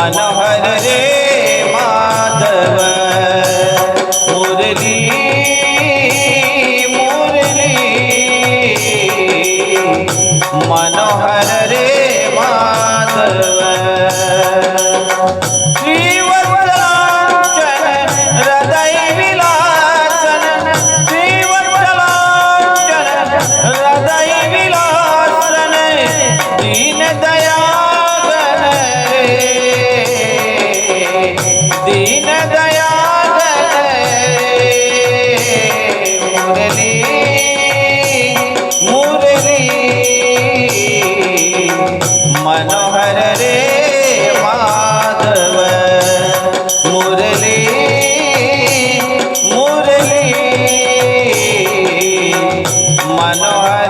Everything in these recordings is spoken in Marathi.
मनोहर रे माधव। मुरली मुरली। मनोहर रे माधव। दीन दया मुरली मुरली मनोहर रे माधव मुरली मुरली मनोहर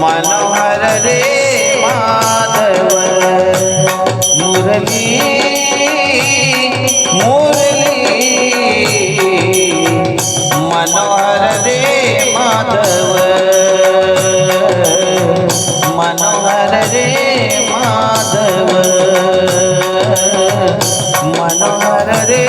मनोहर रे माधव मुरली मुरली मनोहर रे माधव मनोहर रे माधव मनोहर रे